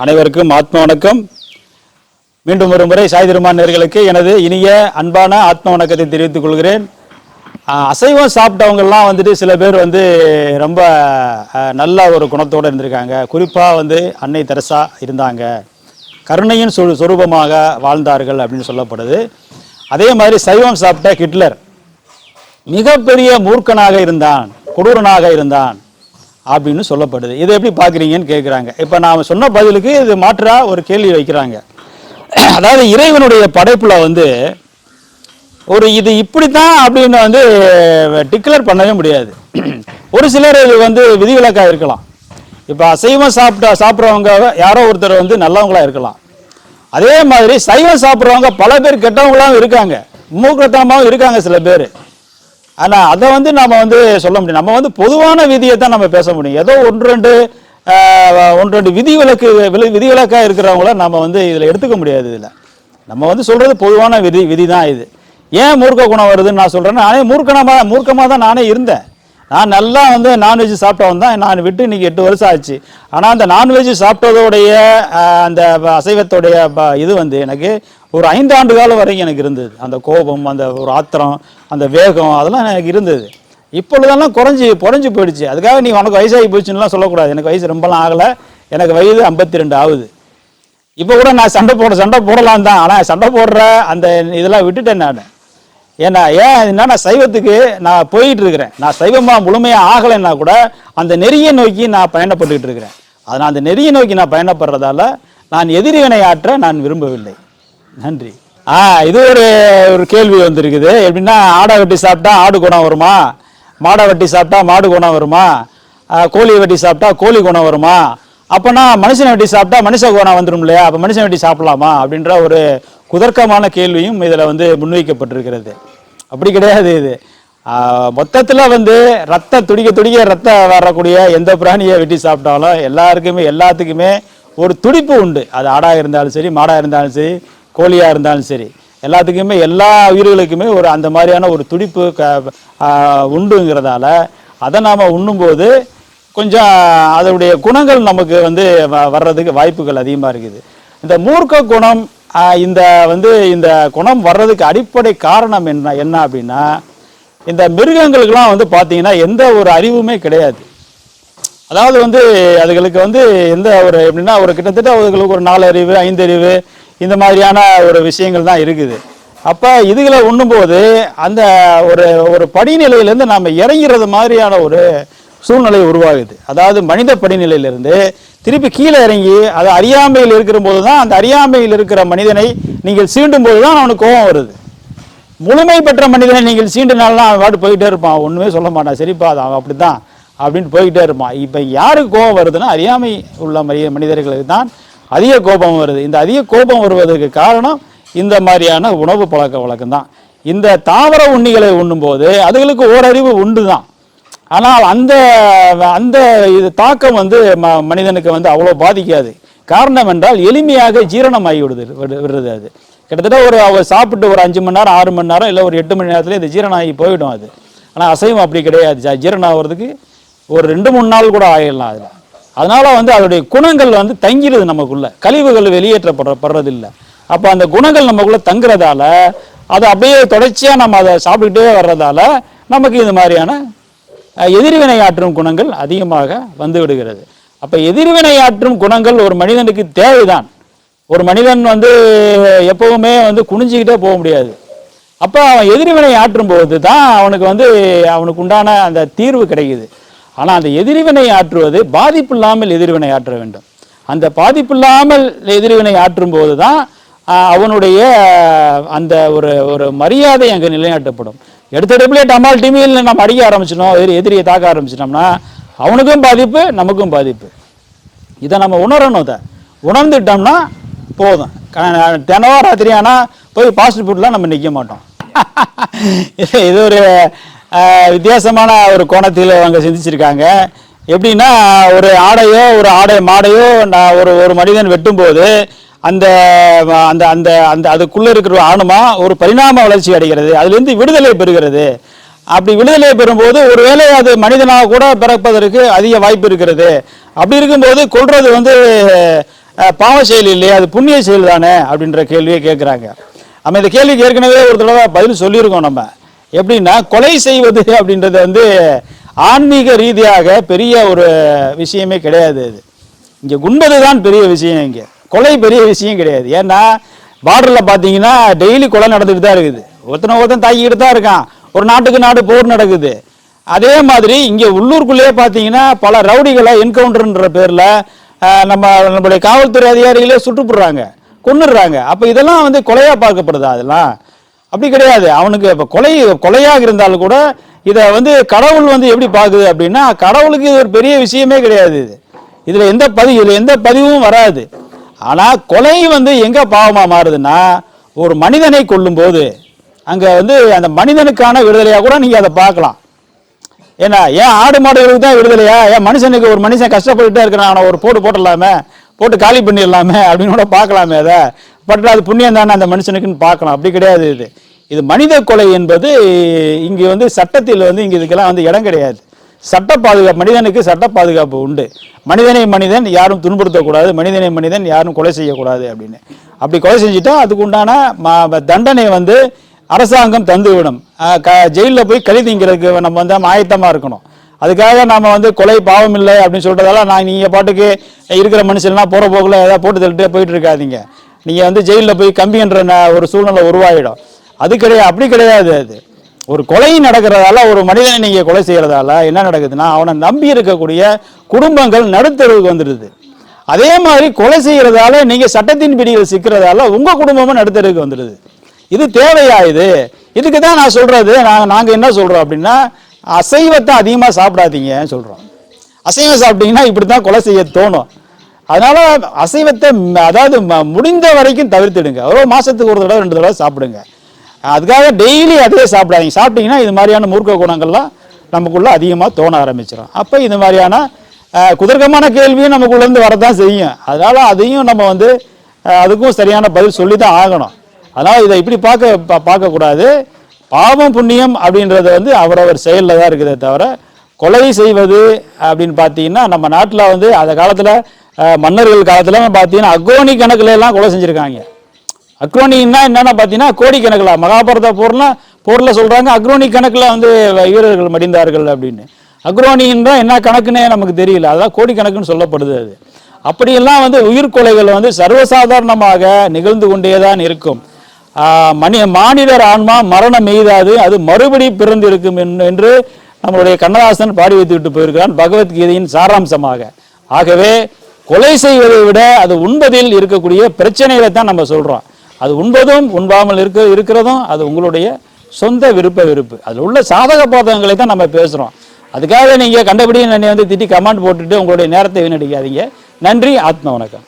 அனைவருக்கும் ஆத்ம வணக்கம். மீண்டும் ஒரு முறை சாய் திருமான் நேர்களுக்கு எனது இனிய அன்பான ஆத்ம வணக்கத்தை தெரிவித்துக் கொள்கிறேன். அசைவம் சாப்பிட்டவங்கெல்லாம் வந்துட்டு சில பேர் வந்து ரொம்ப நல்ல ஒரு குணத்தோடு இருந்திருக்காங்க. குறிப்பாக வந்து அன்னை தெரசா இருந்தாங்க. கருணையின் சொ சொரூபமாக வாழ்ந்தார்கள் அப்படின்னு சொல்லப்படுது. அதே மாதிரி சைவம் சாப்பிட்ட ஹிட்லர் மிகப்பெரிய மூர்க்கனாக இருந்தான் கொடூரனாக இருந்தான். அப்படின்னு சொல்லப்படுது. இதை எப்படி பார்க்குறீங்கன்னு கேட்குறாங்க இப்போ நாம் சொன்ன பதிலுக்கு இது மாற்றாக ஒரு கேள்வி வைக்கிறாங்க. அதாவது இறைவனுடைய படைப்பில் வந்து ஒரு இது இப்படி தான் அப்படின்னு வந்து டிக்ளேர் பண்ணவே முடியாது. ஒரு சிலர் இது வந்து விதிவிலக்காக இருக்கலாம். இப்போ அசைவம் சாப்பிட்டா சாப்பிட்றவங்க யாரோ ஒருத்தர் வந்து நல்லவங்களாக இருக்கலாம். அதே மாதிரி சைவம் சாப்பிட்றவங்க பல பேர் கெட்டவங்களாகவும் இருக்காங்க. மூக்கத்தமாகவும் இருக்காங்க சில பேர். ஆனால் அதை வந்து நம்ம வந்து சொல்ல முடியும். நம்ம வந்து பொதுவான விதியை தான் நம்ம பேச முடியும். ஏதோ ஒன்று ரெண்டு ஒன்று ரெண்டு விதிவிலக்கு விதி விதிவிலக்காக இருக்கிறவங்கள நம்ம வந்து இதில் எடுத்துக்க முடியாது இதில். நம்ம வந்து சொல்கிறது பொதுவான விதி விதி தான் இது. ஏன் மூர்க்க குணம் வருதுன்னு நான் சொல்கிறேன்னா நானே மூர்க்கனமாக மூர்க்கமாக தான் நானே இருந்தேன். நான் நல்லா வந்து நான்வெஜ் சாப்பிட்டவன் தான் நான் விட்டு இன்றைக்கி எட்டு வருஷம் ஆச்சு. ஆனால் அந்த நான்வெஜ் சாப்பிட்டதோடைய அந்த ப- அசைவத்தோடைய ப- இது வந்து எனக்கு ஒரு ஐந்து ஆண்டு காலம் வரைக்கும் எனக்கு இருந்தது. அந்த கோபம் அந்த ஒரு ஆத்திரம் அந்த வேகம் அதெல்லாம் எனக்கு இருந்தது. இப்பொழுதெல்லாம் குறைஞ்சி குறைஞ்சி போயிடுச்சு. அதுக்காக நீ உனக்கு வயசாகி போச்சுன்னுலாம் சொல்லக்கூடாது. எனக்கு வயசு ரொம்பலாம் ஆகலை. எனக்கு வயது ஐம்பத்தி ரெண்டு ஆகுது. இப்போ கூட நான் சண்டை போட சண்டை போடலாம் தான். ஆனால் சண்டை போடுற அந்த இதெல்லாம் விட்டுட்டேன் நான். ஏன்னா ஏன் என்ன நான் சைவத்துக்கு நான் போயிட்டு இருக்கிறேன் நான் சைவமாக முழுமையாக ஆகலைன்னா கூட அந்த நெறியை நோக்கி நான் பயணப்பட்டுக்கிட்டு இருக்கிறேன். அதனால் அந்த நெறியை நோக்கி நான் பயணப்படுறதால நான் எதிரிவினை ஆற்ற நான் விரும்பவில்லை. நன்றி. ஆ இது ஒரு ஒரு கேள்வி வந்திருக்குது. எப்படின்னா ஆடை வெட்டி சாப்பிட்டா ஆடு குணம் வருமா? மாடை வெட்டி சாப்பிட்டா மாடு குணம் வருமா? கோழி வெட்டி சாப்பிட்டா கோழி குணம் வருமா? அப்போனா மனுஷனை வெட்டி சாப்பிட்டா மனுஷ குணம் வந்துடும் இல்லையா? அப்போ மனுஷன் வெட்டி சாப்பிடலாமா? அப்படின்ற ஒரு குதர்க்கமான கேள்வியும் இதில் வந்து முன்வைக்கப்பட்டிருக்கிறது. அப்படி கிடையாது இது. மொத்தத்தில் வந்து ரத்த துடிக்க துடிக்க ரத்த வரக்கூடிய எந்த பிராணியை வெட்டி சாப்பிட்டாலும் எல்லாருக்குமே எல்லாத்துக்குமே ஒரு துடிப்பு உண்டு. அது ஆடாக இருந்தாலும் சரி மாடாக இருந்தாலும் சரி கோழியாக இருந்தாலும் சரி எல்லாத்துக்குமே எல்லா உயிர்களுக்குமே ஒரு அந்த மாதிரியான ஒரு துடிப்பு க உண்டுங்கிறதால அதை நாம் உண்ணும்போது கொஞ்சம் அதனுடைய குணங்கள் நமக்கு வந்து வ- வர்றதுக்கு வாய்ப்புகள் அதிகமாக இருக்குது. இந்த மூர்க்க குணம் இந்த வந்து இந்த குணம் வர்றதுக்கு அடிப்படை காரணம் என்ன என்ன அப்படின்னா இந்த மிருகங்களுக்கெல்லாம் வந்து பார்த்தீங்கன்னா எந்த ஒரு அறிவுமே கிடையாது. அதாவது வந்து அதுகளுக்கு வந்து எந்த ஒரு எப்படின்னா ஒரு கிட்டத்தட்ட அதுகளுக்கு ஒரு நாலு அறிவு ஐந்து அறிவு இந்த மாதிரியான ஒரு விஷயங்கள் தான் இருக்குது. அப்போ இதுகளை உண்ணும்போது அந்த ஒரு ஒரு படிநிலையிலேருந்து நாம் இறங்கிறது மாதிரியான ஒரு சூழ்நிலை உருவாகுது. அதாவது மனித படிநிலையிலிருந்து திருப்பி கீழே இறங்கி அது அறியாமையில் இருக்கிற போது தான் அந்த அறியாமையில் இருக்கிற மனிதனை நீங்கள் சீண்டும் போது தான் அவனுக்கு கோபம் வருது. முழுமை பெற்ற மனிதனை நீங்கள் சீண்டினாலாம் அவன் பாட்டு போயிட்டே இருப்பான். ஒன்றுமே சொல்ல மாட்டான். சரிப்பா அது அவன் அப்படி தான் அப்படின்ட்டு போய்கிட்டே இருப்பான். இப்போ யாருக்கு கோபம் வருதுன்னா அறியாமை உள்ள மனிதர்களுக்கு தான் அதிக கோபம் வருது. இந்த அதிக கோபம் வருவதற்கு காரணம் இந்த மாதிரியான உணவு பழக்க வழக்கம் தான் இந்த தாவர உண்ணிகளை உண்ணும்போது அதுகளுக்கு ஓரறிவு உண்டு தான் ஆனால் அந்த அந்த இது தாக்கம் வந்து ம மனிதனுக்கு வந்து அவ்வளோ பாதிக்காது. காரணம் என்றால் எளிமையாக ஜீரணமாகி விடுது விடு- விடுறது அது. கிட்டத்தட்ட ஒரு அவர் சாப்பிட்டு ஒரு அஞ்சு மணி நேரம் ஆறு மணி நேரம் இல்லை ஒரு எட்டு மணி நேரத்துல இது ஜீரணம் ஆகி போயிடும் அது. ஆனால் அசைவம் அப்படி கிடையாது. ஜீரணம் ஆகிறதுக்கு ஒரு ரெண்டு மூணு நாள் கூட ஆகிடலாம் அதில். அதனால் வந்து அதோடைய குணங்கள் வந்து தங்கிடுது நமக்குள்ளே. கழிவுகள் வெளியேற்றப்படுற படுறதில்லை அப்போ அந்த குணங்கள் நமக்குள்ளே தங்குறதால அதை அப்படியே தொடர்ச்சியாக நம்ம அதை சாப்பிட்டுக்கிட்டே வர்றதால நமக்கு இது மாதிரியான எதிர்வினை ஆற்றும் குணங்கள் அதிகமாக வந்து விடுகிறது அப்போ எதிர்வினை ஆற்றும் குணங்கள் ஒரு மனிதனுக்கு தேவைதான். ஒரு மனிதன் வந்து எப்போவுமே வந்து குனிஞ்சிக்கிட்டே போக முடியாது. அப்போ அவன் எதிர்வினை ஆற்றும் போது தான் அவனுக்கு வந்து அவனுக்கு உண்டான அந்த தீர்வு கிடைக்குது. ஆனால் அந்த எதிர்வினை ஆற்றுவது பாதிப்பு இல்லாமல் எதிர்வினை ஆற்ற வேண்டும். அந்த பாதிப்பு இல்லாமல் எதிர்வினை ஆற்றும் போது தான் அவனுடைய அந்த ஒரு ஒரு மரியாதை அங்கே நிலைநாட்டப்படும். எடுத்தடுப்புலேயே டமால் டிமியில் நம்ம அடிக்க ஆரம்பிச்சிட்டோம் எதிரி எதிரியை தாக்க ஆரம்பிச்சிட்டோம்னா அவனுக்கும் பாதிப்பு நமக்கும் பாதிப்பு. இதை நம்ம உணரணும் இதை. உணர்ந்துட்டோம்னா போதும். க- ராத்திரி ஆனால் போய் ஃபாஸ்ட் ஃபுட்லாம் நம்ம நிற்க மாட்டோம். இது ஒரு வித்தியாசமான ஒரு கோணத்தில் அவங்க சிந்திச்சிருக்காங்க. எப்படின்னா ஒரு ஆடையோ ஒரு ஆடை மாடையோ நான் ஒரு ஒரு மனிதன் வெட்டும்போது அந்த அந்த அந்த அந்த அதுக்குள்ளே இருக்கிற ஆணுமா ஒரு பரிணாம வளர்ச்சி அடைகிறது. அதுலேருந்து விடுதலை பெறுகிறது. அப்படி விடுதலை பெறும்போது ஒருவேளை அது மனிதனாக கூட பிறப்பதற்கு அதிக வாய்ப்பு இருக்கிறது. அப்படி இருக்கும்போது கொள்வது வந்து பாவ செயல் இல்லையா? அது புண்ணிய செயல் தானே? அப்படின்ற கேள்வியை கேட்குறாங்க. நம்ம இந்த கேள்விக்கு ஏற்கனவே ஒரு தடவை பதில் சொல்லியிருக்கோம் நம்ம. எப்படின்னா கொலை செய்வது அப்படின்றது வந்து ஆன்மீக ரீதியாக பெரிய ஒரு விஷயமே கிடையாது அது. இங்கே குண்டது தான் பெரிய விஷயம் இங்கே. கொலை பெரிய விஷயம் கிடையாது. ஏன்னா பார்டரில் பார்த்தீங்கன்னா டெய்லி கொலை நடந்துகிட்டு தான் இருக்குது. ஒருத்தனை ஒருத்தன் தாக்கிக்கிட்டு தான் இருக்கான். ஒரு நாட்டுக்கு நாடு போர் நடக்குது. அதே மாதிரி இங்கே உள்ளூருக்குள்ளேயே பார்த்தீங்கன்னா பல ரவுடிகளை என்கவுண்டர்ன்ற பேரில் நம்ம நம்மளுடைய காவல்துறை அதிகாரிகளே சுட்டுப்படுறாங்க. கொன்னுடுறாங்க. அப்போ இதெல்லாம் வந்து கொலையாக பார்க்கப்படுதா அதெல்லாம்? அப்படி கிடையாது. அவனுக்கு இப்போ கொலை கொலையாக இருந்தாலும் கூட இதை வந்து கடவுள் வந்து எப்படி பார்க்குது அப்படின்னா கடவுளுக்கு இது ஒரு பெரிய விஷயமே கிடையாது இது. இதில் எந்த பதிவு இதில் எந்த பதிவும் வராது. ஆனால் கொலை வந்து எங்கே பாவமாக மாறுதுன்னா ஒரு மனிதனை கொல்லும்போது அங்கே வந்து அந்த மனிதனுக்கான விடுதலையாக கூட நீங்கள் அதை பார்க்கலாம். ஏன்னா ஏன் ஆடு மாடுகளுக்கு தான் விடுதலையா? ஏன் மனுஷனுக்கு ஒரு மனுஷன் கஷ்டப்பட்டுட்டே இருக்கிறான் ஒரு போட்டு போட்டுடலாமே போட்டு காலி பண்ணிடலாமே அப்படின்னு கூட பார்க்கலாமே அதை. பட் அது புண்ணியம் தானே அந்த மனுஷனுக்குன்னு பார்க்கலாம் அப்படி கிடையாது இது. இது மனித கொலை என்பது இங்கே வந்து சட்டத்தில் வந்து இங்கே இதுக்கெல்லாம் வந்து இடம் கிடையாது. சட்ட பாதுகாப்பு மனிதனுக்கு சட்ட பாதுகாப்பு உண்டு. மனிதனை மனிதன் யாரும் துன்புறுத்தக்கூடாது. மனிதனை மனிதன் யாரும் கொலை செய்யக்கூடாது அப்படின்னு. அப்படி கொலை செஞ்சுட்டா அதுக்கு உண்டான ம- தண்டனை வந்து அரசாங்கம் தந்துவிடும். க ஜெயிலில் போய் கழி திங்கிறதுக்கு நம்ம வந்து ஆயத்தமாக இருக்கணும். அதுக்காக நாம் வந்து கொலை பாவம் இல்லை அப்படின்னு சொல்கிறதால நான் நீங்கள் பாட்டுக்கு இருக்கிற மனுஷன்லாம் போகிற போகல ஏதாவது போட்டு தள்ளிட்டு போயிட்டு இருக்காதிங்க. நீங்கள் வந்து ஜெயிலில் போய் கம்பின்ற ந- ஒரு சூழ்நிலை உருவாகிடும் அது கிடையாது அப்படி கிடையாது அது. ஒரு கொலை நடக்கிறதால ஒரு மனிதனை நீங்கள் கொலை செய்யறதால என்ன நடக்குதுன்னா அவனை நம்பி இருக்கக்கூடிய குடும்பங்கள் நடுத்தருவுக்கு வந்துடுது. அதே மாதிரி கொலை செய்கிறதால நீங்கள் சட்டத்தின் பிடியில் சிக்கிறதால உங்கள் குடும்பமும் நடுத்தருக்கு வந்துடுது. இது தேவையா இது? இதுக்கு தான் நான் சொல்கிறது நாங்கள் நாங்கள் என்ன சொல்கிறோம் அப்படின்னா அசைவத்தை அதிகமாக சாப்பிடாதீங்கன்னு சொல்கிறோம் அசைவம் சாப்பிட்டீங்கன்னா இப்படி தான் கொலை செய்ய தோணும். அதனால அசைவத்தை ம- அதாவது ம- முடிந்த வரைக்கும் தவிர்த்துடுங்க. ஒரு மாசத்துக்கு ஒரு தடவை ரெண்டு தடவை சாப்பிடுங்க. அதுக்காக டெய்லி அதே சாப்பிடாதீங்க. சாப்பிட்டீங்கன்னா இது மாதிரியான மூர்க்க குணங்கள்லாம் நமக்குள்ளே அதிகமாக தோண ஆரம்பிச்சிடும் அப்போ இந்த மாதிரியான குதர்க்கமான கேள்வியும் நமக்குள்ளேருந்து வரதான் செய்யும். அதனால் அதையும் நம்ம வந்து அதுக்கும் சரியான பதில் சொல்லி தான் ஆகணும். அதனால் இதை இப்படி பார்க்க பா- பார்க்கக்கூடாது. பாவம் புண்ணியம் அப்படின்றது வந்து அவரவர் செயலில் தான் இருக்குதே தவிர கொலை செய்வது அப்படின்னு பார்த்தீங்கன்னா நம்ம நாட்டில் வந்து அந்த காலத்தில் மன்னர்கள் காலத்தில் பார்த்தீங்கன்னா அக்ரோனி கணக்குல எல்லாம் கொலை செஞ்சுருக்காங்க. அக்ரோனின்னா என்னென்ன பார்த்தீங்கன்னா கோடிக்கணக்கில் மகாபாரத போர்லாம் போரில் சொல்கிறாங்க அக்ரோனி கணக்கில் வந்து வீரர்கள் மடிந்தார்கள் அப்படின்னு. அக்ரோனின்னா என்ன கணக்குன்னே நமக்கு தெரியல அதான் கோடிக்கணக்குன்னு சொல்லப்படுது அது. அப்படியெல்லாம் வந்து உயிர்கொலைகள் வந்து சர்வசாதாரணமாக நிகழ்ந்து கொண்டே தான் இருக்கும். ஆஹ் மனி மானிடர் ஆன்மா மரணம் எய்தாது அது மறுபடி பிறந்திருக்கும் என்று நம்மளுடைய கண்ணதாசன் பாடி வைத்து விட்டு போயிருக்கிறான் பகவத்கீதையின் சாராம்சமாக. ஆகவே கொலை செய்வதை விட அது உண்பதில் இருக்கக்கூடிய பிரச்சனைகளை தான் நம்ம சொல்கிறோம் அது உண்பதும் உண்பாமல் இருக்க இருக்கிறதும் அது உங்களுடைய சொந்த விருப்ப விருப்பு அதில் உள்ள சாதக பாதகங்களை தான் நம்ம பேசுகிறோம் அதுக்காக நீங்கள் கண்டபடி என்னை வந்து திட்டி கமெண்ட் போட்டுட்டு உங்களுடைய நேரத்தை வீணடிக்காதீங்க. நன்றி ஆத்ம வணக்கம்.